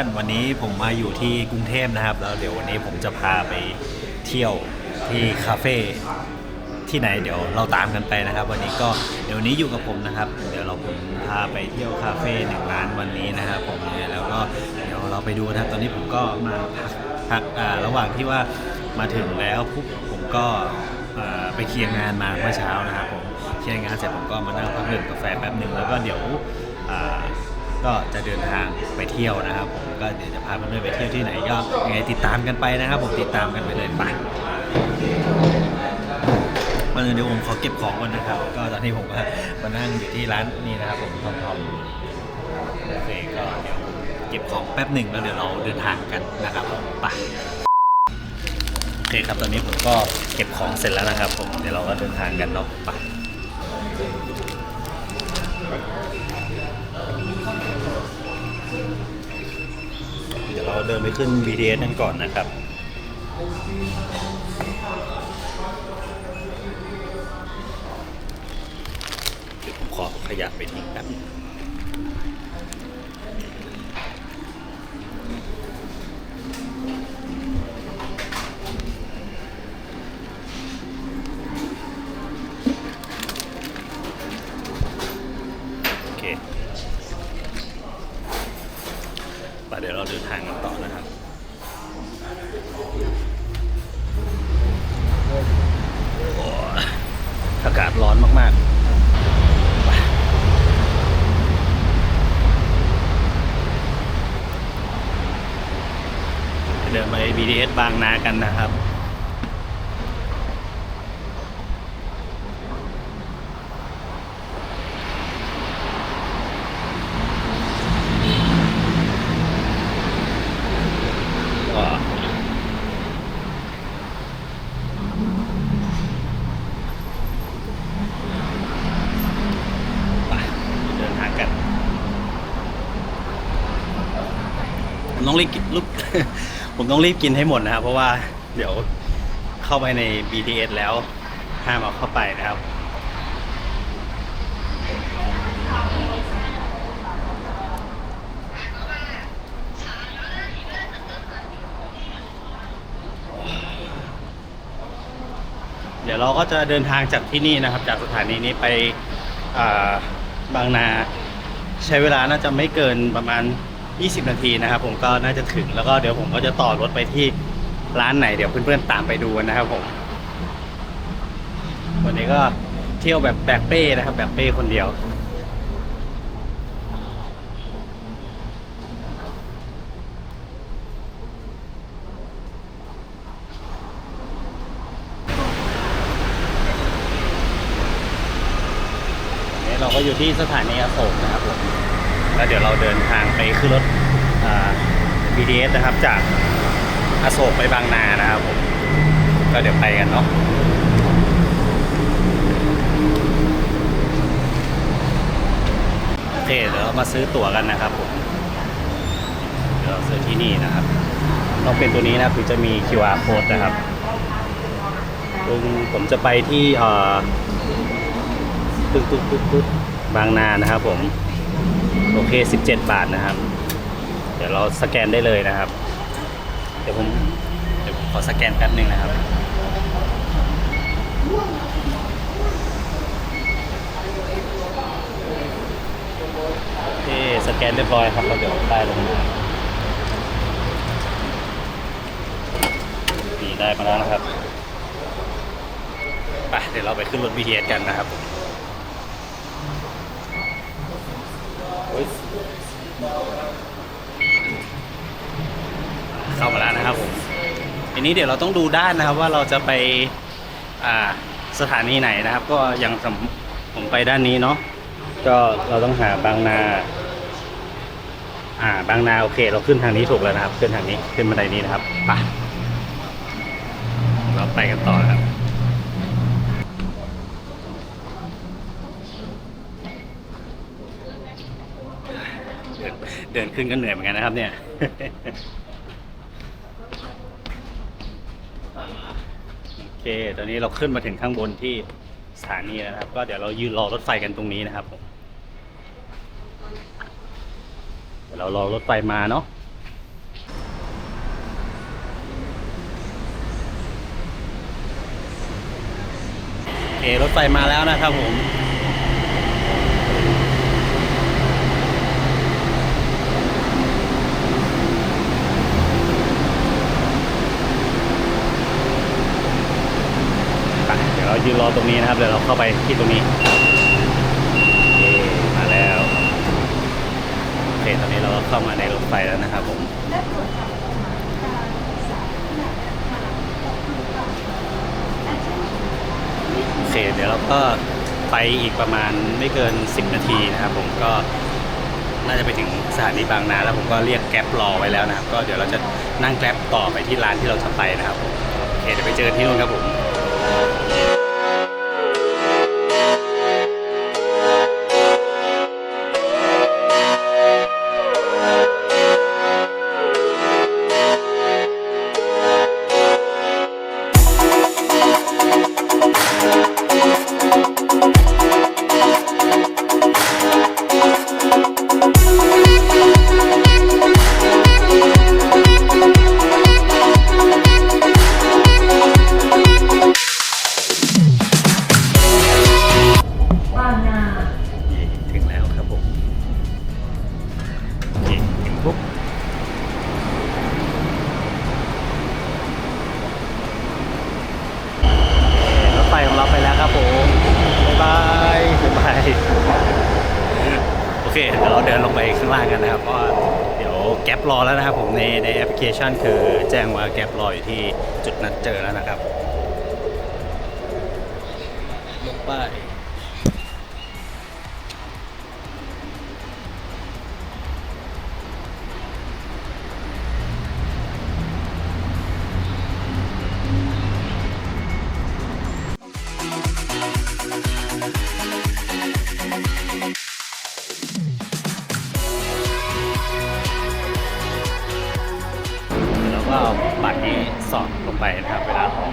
อนๆ วันนี้ผมมาอยู่ที่กรุงเทพนะครับ แล้วเดี๋ยววันนี้ผมจะพาไปเที่ยวที่คาเฟ่ที่ไหนเดี๋ยวเราตามกันไปนะครับ วันนี้ก็เดี๋ยวนนี้อยู่กับผมนะครับ เดี๋ยวเราผมพาไปเที่ยวคาเฟ่หนึ่งร้านวันนี้นะครับผมเนี่ยแล้วก็เดี๋ยวเราไปดูนะครับ ตอนนี้ผมก็มาพักพักอ่าระหว่างที่ว่ามาถึงแล้วปุ๊บผมก็อ่าไปเคลียร์งานมาเมื่อเช้านะครับผมเคลียร์งานเสร็จผมก็มานั่งพักดื่มกาแฟแป๊บหนึ่งแล้วก็เดี๋ยวอ่า ก็จะเดินทางไปเที่ยวนะครับผมก็เดี๋ยวจะพาเพื่อนๆไปเที่ยวที่ไหนก็ยังไงติดตามกันไปนะครับ ผมติดตามกันไปเลยไปมาเลยเดี๋ยวผมขอเก็บของก่อนนะครับ ก็ตอนนี้ผมก็มานั่งอยู่ที่ร้านนี่นะครับ ผมทอมทอมโอเคก็เดี๋ยวเก็บของแป๊บหนึ่งแล้วเดี๋ยวเราเดินทางกันนะครับผมไปโอเคครับตอนนี้ผมก็เก็บของเสร็จแล้วนะครับ ผมเดี๋ยวเราก็เดินทางกันเนาะไป เราเดินไปขึ้น BTS นั่นก่อนนะครับเดี๋ยวผมขอขยับไปทิ้งแป๊บนึง BTS บางนากันนะครับก็ไปเดินทางกันต้องรีบกินลุก ผมต้องรีบกินให้หมดนะครับ เพราะว่าเดี๋ยวเข้าไปใน BTS แล้วห้ามเอาเข้าไปนะครับ เดี๋ยวเราก็จะเดินทางจากที่นี่นะครับ จากสถานีนี้ไปบางนาใช้เวลาน่าจะไม่เกินประมาณ 20 นาทีนะครับผมก็น่าจะถึงแล้วก็เดี๋ยวผมก็จะต่อรถไปที่ร้านไหนเดี๋ยวเพื่อนๆตามไปดูนะครับผม วันนี้ก็เที่ยวแบบแบกเป้นะครับ แบบเป้คนเดียวนี่เราก็อยู่ที่สถานีอโศกนะครับผม แล้วเดี๋ยวเราเดินทางไปขึ้นรถ BTS นะครับจากอโศกไปบางนานะครับผมก็เดี๋ยวไปกันเนาะโอเคเดี๋ยวมาซื้อตั๋วกันนะครับผมเดี๋ยวเราซื้อที่นี่นะครับ ต้องเป็นตัวนี้นะครับถึงจะมี QR code นะครับซึ่งผมจะไปที่เอ่อปึ๊กปึ๊กปึ๊กปึ๊กบางนานะครับผม โอเค 17 บาทนะครับ เดี๋ยวเราสแกนได้เลยนะครับ เดี๋ยวผมเดี๋ยวผมขอสแกนแป๊บนึงนะครับโอเคสแกนเรียบร้อยครับเราเดี๋ยวได้ลงมานี่ได้มาแล้วนะครับไปเดี๋ยวเราไปขึ้นรถ BTS กันนะครับ เข้ามาแล้วนะครับผมทีนี้เดี๋ยวเราต้องดูด้านนะครับว่าเราจะไปอ่าสถานีไหนนะครับ ก็ยังผมไปด้านนี้เนาะก็เราต้องหาบางนา อ่าบางนาโอเค เราขึ้นทางนี้ถูกแล้วนะครับ ขึ้นทางนี้ขึ้นบันไดนี้นะครับไปเราไปกันต่อนะครับ เดินขึ้นก็เหนื่อยเหมือนกันนะครับ เนี่ย โอเค ตอนนี้เราขึ้นมาถึงข้างบนที่สถานีนะครับ ก็เดี๋ยวเรายืนรอรถไฟกันตรงนี้นะครับเรารอรถไฟมาเนาะโอเครถไฟมาแล้วนะครับผม เรายืนรอตรงนี้นะครับเดี๋ยวเราเข้าไปที่ตรงนี้โอมาแล้วโอเคตอนนี้เราก็เข้ามาในรถไฟแล้วนะครับผมโอเคเดี๋ยวเราก็ไปอีกประมาณไม่เกิน 10 นาทีนะครับผมก็น่าจะไปถึงสถานีบางนาแล้วผมก็เรียกแก๊ปรอไว้แล้วนะครับ ก็เดี๋ยวเราจะนั่งแก๊ปต่อไปที่ร้านที่เราจะไปนะครับโอเคเดี๋ยวไปเจอที่นู่นครับผม ไป แล้วก็เอาบัตรนี้สอดลงไปนะครับเวลาออ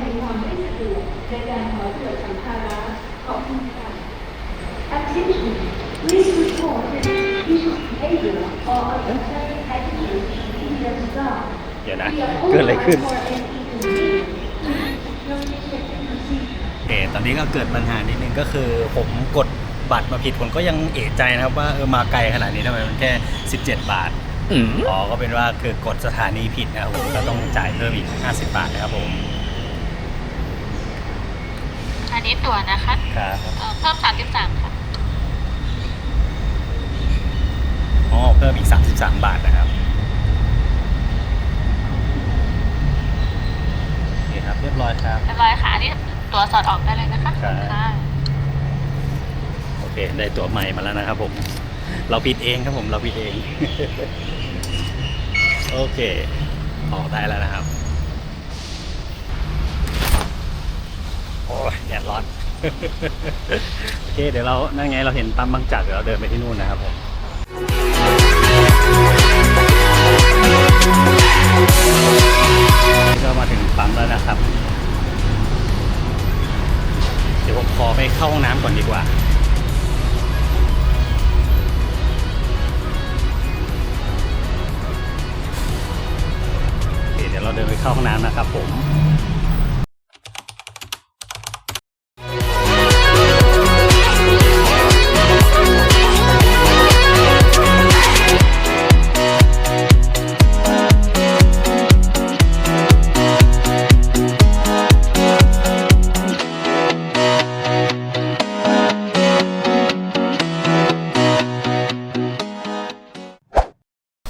ก Activity. Please report unusual behavior or unnecessary activity in your staff. เดี๋ยวนะ เกิดอะไรขึ้นเออตอนนี้ก็เกิดปัญหานิดนึงก็คือผมกดบัตรมาผิดผมก็ยังเอะใจนะครับว่าเออมาไกลขนาดนี้ทำไมมันแค่ 17 บาท อ๋อ ก็เป็นว่าคือกดสถานีผิดนะครับผมก็ต้องจ่ายเพิ่มอีก 50 บาทนะครับผม อันนี้ตั๋วนะคะครับ เอ่อเพิ่ม33ค่ะอ๋อ เพิ่มอีก 33 บาทนะครับ โอเคครับ เรียบร้อยครับ เรียบร้อยค่ะ อันนี้ตั๋วสอดออกได้เลยนะคะครับ ค่ะโอเค ได้ตัวใหม่มาแล้วนะครับผม เราผิดเองครับผม เราผิดเอง โอเค ออกได้แล้วนะครับ โอ้ยแดดร้อน โอเค เดี๋ยวเรา นั่นไงเราเห็นปั๊มบางจากเดี๋ยวเราเดินไปที่นู่นนะครับผมนี่ก็มาถึงปั๊มแล้วนะครับ เดี๋ยวผมขอไปเข้าห้องน้ำก่อนดีกว่า โอเค เดี๋ยวเราเดินไปเข้าห้องน้ำนะครับผม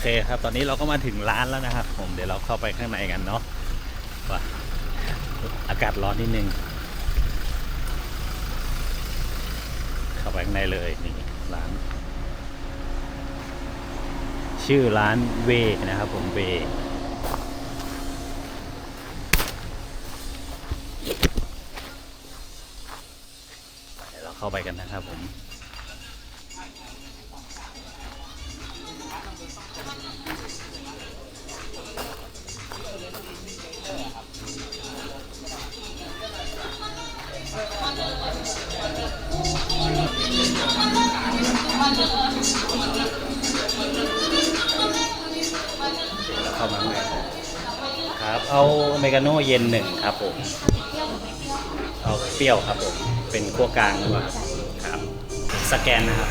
คครับ ตอนนี้เราก็มาถึงร้านแล้วนะครับ ผมเดี๋ยวเราเข้าไปข้างในกันเนาะว่าอากาศร้อนนิดนึง เข้าไปข้างในเลยนี่ร้าน ชื่อร้านเวนะครับผมเวเดี๋ยวเราเข้าไปกันนะครับผม เข้ามาข้างในครับ เอาอเมริกาโน่เย็นหนึ่งครับผม เอาเปรี้ยวครับผม เป็นขั้วกลางหรือเปล่าครับ สแกนนะครับ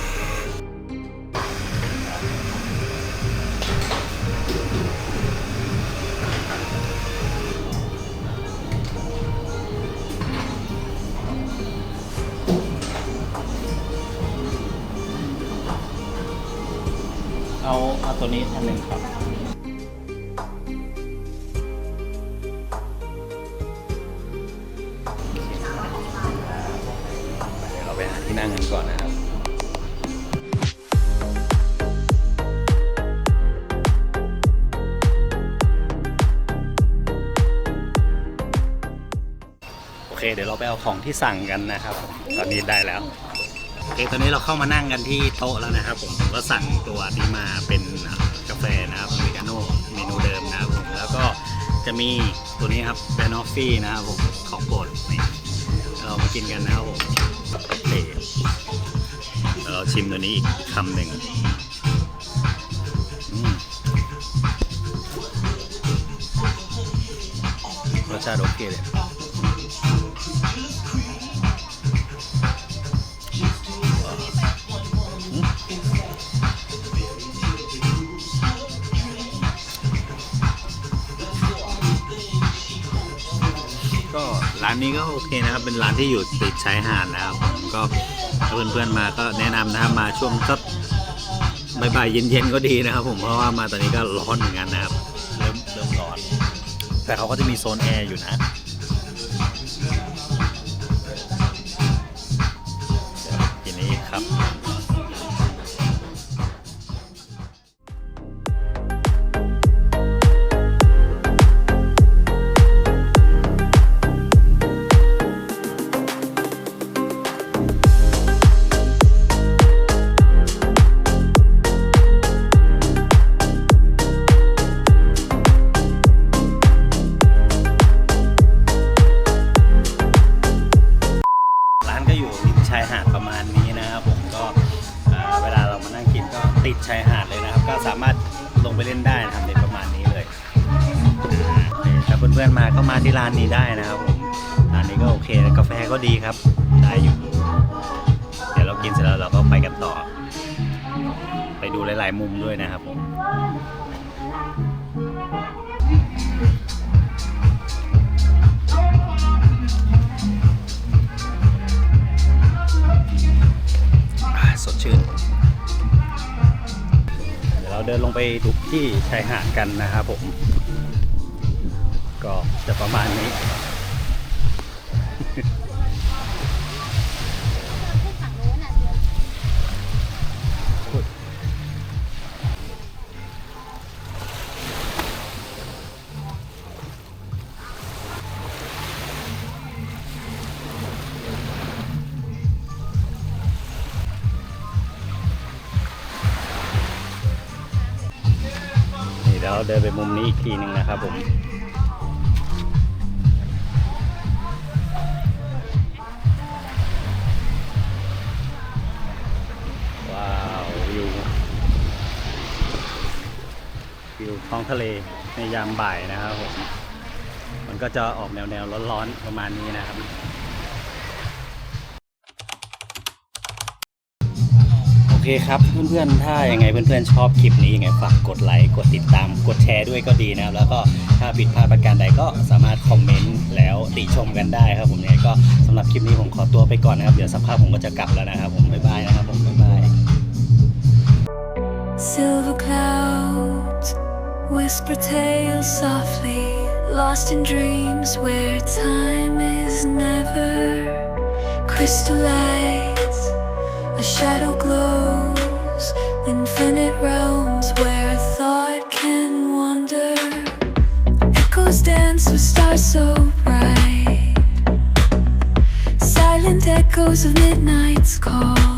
ตัวนี้อันหนึ่งครับ เดี๋ยวเราไปหาที่นั่งกันก่อนนะครับ โอเค เดี๋ยวเราไปเอาของที่สั่งกันนะครับ ตอนนี้ได้แล้ว เคตอนนี้เราเข้ามานั่งกันที่โต๊ะแล้วนะครับผมผมก็สั่งตัวนี้มาเป็นกาแฟนะครับอเมริกาโน่เมนูเดิมนะครับผมแล้วก็จะมีตัวนี้ครับแบนอฟฟี่นะครับผมของโปรดนี่เรามากินกันนะครับผมโอเคเดี๋ยเราชิมตัวนี้อีกคำหนึ่งรสชาติโอเคเลย ก็ร้านนี้ก็โอเคนะครับ เป็นร้านที่อยู่ติดชายหาดนะครับผมก็ถ้าเพื่อนๆมาก็แนะนำนะครับมาช่วงสักบ่ายๆเย็นๆก็ดีนะครับ ผมเพราะว่ามาตอนนี้ก็ร้อนเหมือนกันนะครับ เริ่มเริ่มร้อน แต่เขาก็จะมีโซนแอร์อยู่นะ ดชายหาดเลยนะครับ ก็สามารถลงไปเล่นได้นะครับในประมาณนี้เลยถ้าเพื่อนๆมาก็มาที่ร้านนี้ได้นะครับผมร้านนี้ก็โอเคกาแฟก็ดีครับได้อยู่เดี๋ยวเรากินเสร็จแล้วเราก็ไปกันต่อ ไปดูหลาย ๆ มุมด้วยนะครับผมสดชื่น เราเดินลงไปทุกที่ชายหาดกันนะครับผม ก็จะประมาณนี้ ดี๋ยวเดินไปมุมนี้อีกทีหนึ่งนะครับผมว้าววิววิวท้องทะเลในยามบ่ายนะครับผมมันก็จะออกแนวแนวๆร้อนๆประมาณนี้นะครับ โอ เคครับเพื่อนๆ ถ้ายังไงเพื่อนๆ ชอบคลิปนี้ยังไงฝากกดไลค์ กดติดตาม กดแชร์ด้วยก็ดีนะครับ แล้วก็ถ้าผิดพลาดประการใดก็สามารถคอมเมนต์แล้วติชมกันได้ครับผมยังไงก็สำหรับคลิปนี้ผมขอตัวไปก่อนนะครับ เดี๋ยวสักพักผมก็จะกลับแล้วนะครับผม บ๊ายบายนะครับผม บ๊ายบาย Silver clouds whisper tales softly, lost in dreams where time is never. Crystal lights, a shadow glows, infinite realms where thought can wander. Echoes dance with stars so bright, silent echoes of midnight's call.